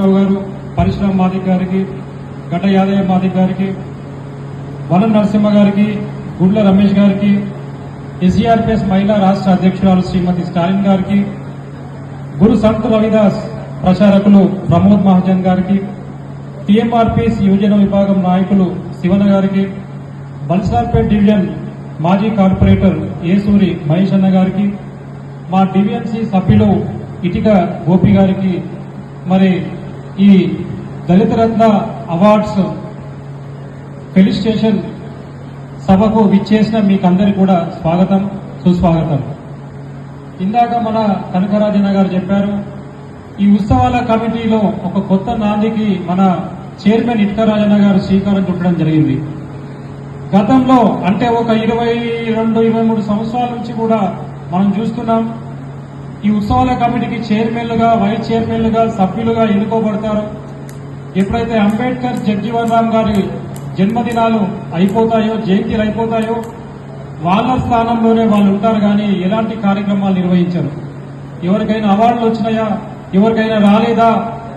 శ్రీనివాసరావు గారు పరిశ్రమ మాదిక్ గారికి గడ్డ యాదయ్య మాదిక్ గారికి వనం నరసింహ గారికి గుడ్ల రమేష్ గారికి ఎస్ఈఆర్పిఎస్ మహిళా రాష్ట్ర అధ్యక్షురాలు శ్రీమతి స్టాలిన్ గారికి గురు సంత్ రవిదాస్ ప్రచారకులు ప్రమోద్ మహాజన్ గారికి టీఎంఆర్పీఎస్ యువజన విభాగం నాయకులు శివన గారికి బల్సార్పేట్ డివిజన్ మాజీ కార్పొరేటర్ ఏసూరి మహేష్ అన్న గారికి మా డివిఎన్సి సభ్యులు ఇటిక గోపి గారికి మరి ఈ దళిత రత్న అవార్డ్స్ ఫెలిస్టేషన్ సభకు విచ్చేసిన మీకందరికి కూడా స్వాగతం సుస్వాగతం. ఇందాక మన కనకరాజన్న గారు చెప్పారు ఈ ఉత్సవాల కమిటీలో ఒక కొత్త నాందికి మన చైర్మన్ ఇట్కరాజన్న గారు శ్రీకారం చుట్టడం జరిగింది. గతంలో అంటే ఒక ఇరవై రెండు ఇరవై మూడు సంవత్సరాల నుంచి కూడా మనం చూస్తున్నాం ఈ ఉత్సవాల కమిటీకి చైర్మన్లుగా వైస్ చైర్మన్లుగా సభ్యులుగా ఎన్నుకోబడతారు. ఎప్పుడైతే అంబేద్కర్ జగ్జీవన్ రామ్ గారి జన్మదినాలు అయిపోతాయో జయంతిలు అయిపోతాయో వాళ్ళ స్థానంలోనే వాళ్ళు ఉంటారు కానీ ఎలాంటి కార్యక్రమాలు నిర్వహించరు. ఎవరికైనా అవార్డులు వచ్చినాయా? ఎవరికైనా రాలేదా?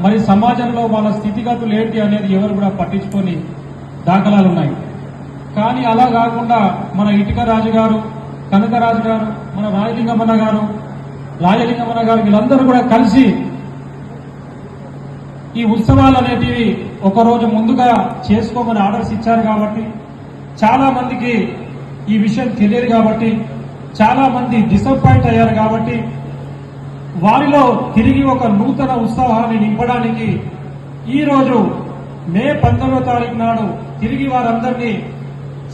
మరి సమాజంలో వాళ్ళ స్థితిగతులు ఏంటి అనేది ఎవరు కూడా పట్టించుకొని దాఖలాలు ఉన్నాయి. కానీ అలా కాకుండా మన ఇటుక రాజు గారు కనకరాజు గారు మన రాజలింగమన్న గారు రాజలింగమన్న గారు వీళ్ళందరూ కూడా కలిసి ఈ ఉత్సవాలు అనేటివి ఒకరోజు ముందుగా చేసుకోమని ఆర్డర్స్ ఇచ్చారు కాబట్టి చాలా మందికి ఈ విషయం తెలియదు కాబట్టి చాలా మంది డిసప్పాయింట్ అయ్యారు కాబట్టి వారిలో తిరిగి ఒక నూతన ఉత్సాహాన్ని నింపడానికి ఈ రోజు మే పంతొమ్మిదో తారీఖు నాడు తిరిగి వారందరినీ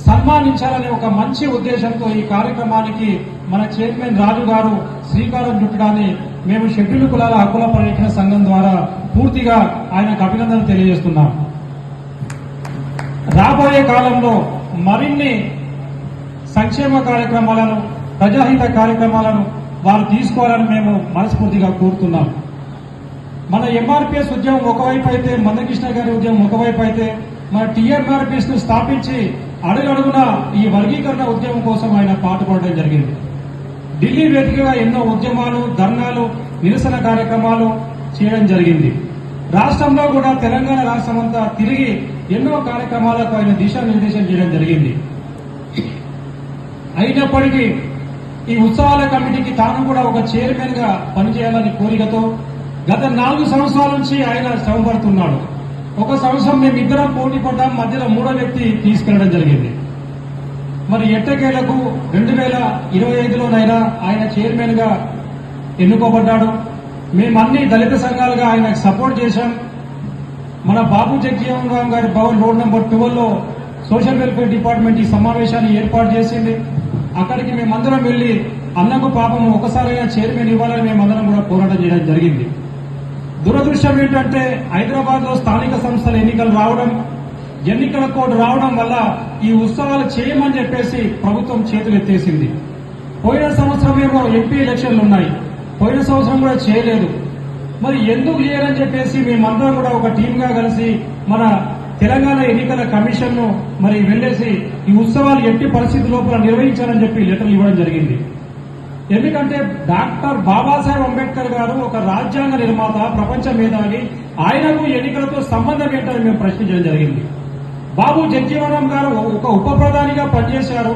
సన్మానించాలనే ఒక మంచి ఉద్దేశంతో ఈ కార్యక్రమానికి మన చైర్మన్ రాజు గారు శ్రీకారం చుట్టడాన్ని మేము షెడ్యూల్ కులాల హక్కుల పరిరక్షణ సంఘం ద్వారా పూర్తిగా ఆయనకు అభినందనలు తెలియజేస్తున్నాం. రాబోయే కాలంలో మరిన్ని సంక్షేమ కార్యక్రమాలను ప్రజాహిత కార్యక్రమాలను వారు తీసుకోవాలని మేము మనస్ఫూర్తిగా కోరుతున్నాం. మన ఎంఆర్పిఎస్ ఉద్యమం ఒకవైపు అయితే మందకృష్ణ గారి ఉద్యమం ఒకవైపు అయితే మన టీఎంఆర్పిఎస్ను స్థాపించి అడుగడుగున ఈ వర్గీకరణ ఉద్యమం కోసం ఆయన పాటుపడడం జరిగింది. ఢిల్లీ వేదికగా ఎన్నో ఉద్యమాలు ధర్నాలు నిరసన కార్యక్రమాలు చేయడం జరిగింది. రాష్ట్రంలో కూడా తెలంగాణ రాష్ట్రం అంతా తిరిగి ఎన్నో కార్యక్రమాలకు ఆయన దిశానిర్దేశం చేయడం జరిగింది. అయినప్పటికీ ఈ ఉత్సవాల కమిటీకి తాను కూడా ఒక చైర్మన్గా పనిచేయాలని కోరికతో గత నాలుగు సంవత్సరాల నుంచి ఆయన శ్రమపడుతున్నాడు. ఒక సంవత్సరం మేము ఇద్దరం పోటీ పడ్డాం మధ్యలో మూడో వ్యక్తి తీసుకెళ్ళడం జరిగింది. మరి ఎట్టకేలకు రెండు వేల ఇరవై ఐదులోనైనా ఆయన చైర్మన్గా ఎన్నుకోబడ్డాడు. మేము అన్ని దళిత సంఘాలుగా ఆయనకు సపోర్ట్ చేశాం. మన బాబు జగ్జీవన్ రామ్ గారి భవన్ రోడ్ నెంబర్ ట్వెల్వ్లో సోషల్ వెల్ఫేర్ డిపార్ట్మెంట్ ఈ సమావేశాన్ని ఏర్పాటు చేసింది. అక్కడికి మేమందరం వెళ్ళి అన్నకు పాపం ఒకసారైనా చైర్మన్ ఇవ్వాలని మేమందరం కూడా పోరాటం చేయడం జరిగింది. దురదృష్టం ఏంటంటే హైదరాబాద్లో స్థానిక సంస్థల ఎన్నికలు రావడం ఎన్నికల కోడ్ రావడం వల్ల ఈ ఉత్సవాలు చేయమని చెప్పేసి ప్రభుత్వం చేతులెత్తేసింది. పోయిన సంవత్సరం ఏమో ఎంపీ ఎలక్షన్లు ఉన్నాయి. పోయిన సంవత్సరం కూడా చేయలేదు. మరి ఎందుకు చేయరని చెప్పేసి మేమందరం కూడా ఒక టీంగా కలిసి మన తెలంగాణ ఎన్నికల కమిషన్ను మరి వెళ్ళేసి ఈ ఉత్సవాలు ఎట్టి పరిస్థితి లోపల నిర్వహించాలని చెప్పి లెటర్లు ఇవ్వడం జరిగింది. ఎందుకంటే డాక్టర్ బాబాసాహెబ్ అంబేద్కర్ గారు ఒక రాజ్యాంగ నిర్మాత ప్రపంచ మేధావి. ఆయనకు ఎన్నికలతో సంబంధం ఏంటని మేము ప్రశ్నించడం జరిగింది. బాబు జగ్జీవనం గారు ఒక ఉప ప్రధానిగా పనిచేశారు.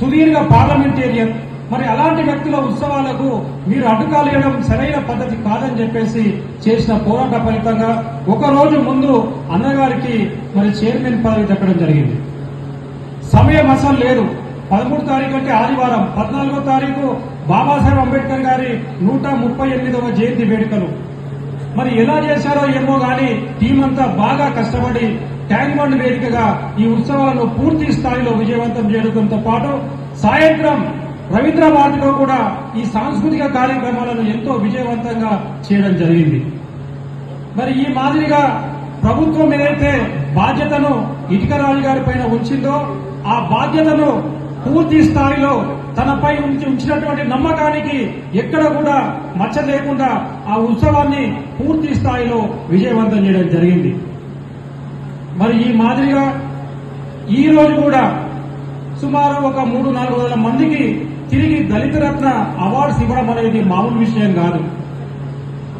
సుదీర్ఘ పార్లమెంటేరియన్. మరి అలాంటి వ్యక్తుల ఉత్సవాలకు మీరు అడ్డుకాలేయడం సరైన పద్ధతి కాదని చెప్పేసి చేసిన పోరాట ఫలితంగా ఒక రోజు ముందు అన్నగారికి మరి చైర్మన్ పదవి చెప్పడం జరిగింది. సమయం అసలు లేదు. పదమూడు తారీఖు అంటే ఆదివారం. పద్నాలుగో తారీఖు బాబాసాహెబ్ అంబేద్కర్ గారి నూట ముప్పై ఎనిమిదవ జయంతి వేడుకలు. మరి ఎలా చేశారో ఏమో గాని టీం అంతా బాగా కష్టపడి ట్యాంక్ బండ్ వేదికగా ఈ ఉత్సవాలను పూర్తి స్థాయిలో విజయవంతం చేయడంతో పాటు సాయంత్రం రవీంద్ర భారతిలో కూడా ఈ సాంస్కృతిక కార్యక్రమాలను ఎంతో విజయవంతంగా చేయడం జరిగింది. మరి ఈ మాదిరిగా ప్రభుత్వం ఏదైతే బాధ్యతను ఇటుక రాజు గారి పైన ఉంచిందో ఆ బాధ్యతను పూర్తి స్థాయిలో తనపై ఉంచి ఉంచినటువంటి నమ్మకానికి ఎక్కడ కూడా మచ్చ లేకుండా ఆ ఉత్సవాన్ని పూర్తి స్థాయిలో విజయవంతం చేయడం జరిగింది. మరి ఈ మాదిరిగా ఈ రోజు కూడా సుమారు ఒక మూడు నాలుగు వందల మందికి తిరిగి దళిత రత్న అవార్డ్స్ ఇవ్వడం అనేది మామూలు విషయం కాదు.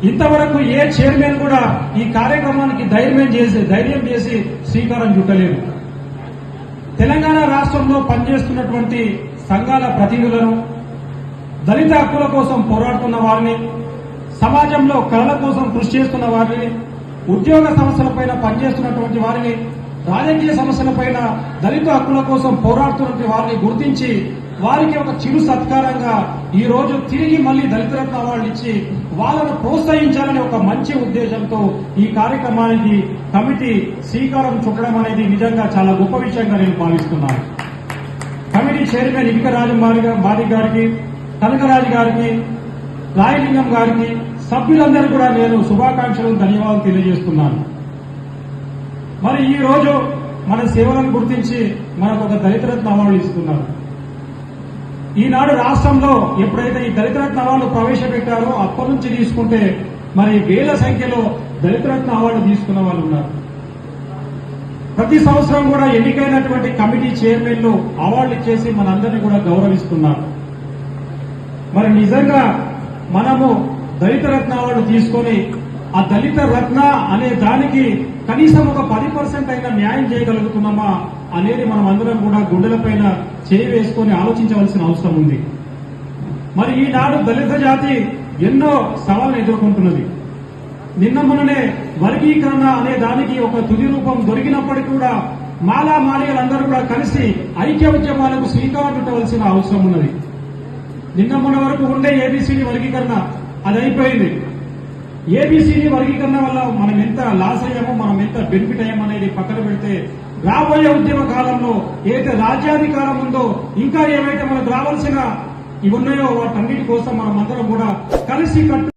ఇంతవరకు ఏ చైర్మన్ కూడా ఈ కార్యక్రమానికి ధైర్యం చేసి ధైర్యం చేసి శ్రీకారం చుట్టలేదు. తెలంగాణ రాష్ట్రంలో పనిచేస్తున్నటువంటి సంఘాల ప్రతినిధులను దళిత హక్కుల కోసం పోరాడుతున్న వారిని సమాజంలో కళల కోసం కృషి చేస్తున్న వారిని ఉద్యోగ సమస్యలపైన పనిచేస్తున్నటువంటి వారిని రాజకీయ సమస్యలపైన దళిత హక్కుల కోసం పోరాడుతున్నటువంటి వారిని గుర్తించి వారికి ఒక చిరు సత్కారంగా ఈ రోజు తిరిగి మళ్ళీ దళిత రత్న అవార్డు ఇచ్చి వాళ్ళను ప్రోత్సహించాలనే ఒక మంచి ఉద్దేశంతో ఈ కార్యక్రమానికి కమిటీ శ్రీకారం చుట్టడం అనేది నిజంగా చాలా గొప్ప విషయంగా నేను భావిస్తున్నాను. కమిటీ చైర్మన్ ఇక రాజు గారికి కనకరాజు గారికి రాయలింగం గారికి సభ్యులందరూ కూడా నేను శుభాకాంక్షలు ధన్యవాదాలు తెలియజేస్తున్నాను. మరి ఈ రోజు మన సేవలను గుర్తించి మనకు ఒక దళిత రత్న అవార్డు ఇస్తున్నారు. ఈనాడు రాష్ట్రంలో ఎప్పుడైతే ఈ దళిత రత్న అవార్డు ప్రవేశపెట్టారో అప్పటి నుంచి తీసుకుంటే మరి వేల సంఖ్యలో దళిత రత్న అవార్డు తీసుకున్న వాళ్ళు ఉన్నారు. ప్రతి సంవత్సరం కూడా ఎన్నికైనటువంటి కమిటీ చైర్మన్లు అవార్డులు ఇచ్చేసి మనందరినీ కూడా గౌరవిస్తున్నారు. మరి నిజంగా మనము దళిత రత్న అవార్డు తీసుకొని ఆ దళిత రత్న అనే దానికి కనీసం ఒక పది పర్సెంట్ అయినా న్యాయం చేయగలుగుతున్నామా అనేది మనం అందరం కూడా గుండెలపైన చేయి వేసుకొని ఆలోచించవలసిన అవసరం ఉంది. మరి ఈనాడు దళిత జాతి ఎన్నో సవాళ్ళను ఎదుర్కొంటున్నది. నిన్న మొన్ననే వర్గీకరణ అనే దానికి ఒక తుది రూపం దొరికినప్పటికీ కూడా మాలా మాలికలందరూ కూడా కలిసి ఐక్య ఉద్యమాలకు శ్రీకారం చుట్టవలసిన అవసరం ఉన్నది. నిన్న మొన్న వరకు ఉండే ఏబీసీని వర్గీకరణ అది అయిపోయింది. ఏబీసీని వర్గీకరణ వల్ల మనం ఎంత లాస్ అయ్యామో మనం ఎంత బెనిఫిట్ అయ్యామనేది పక్కన పెడితే రాబోయే ఉద్యమ కాలంలో ఏదైతే రాజ్యాధికారం ఉందో ఇంకా ఏవైతే మనకు రావాల్సిన ఇవి ఉన్నాయో వాటన్నిటి కోసం మనం అందరం కూడా కలిసి కట్టు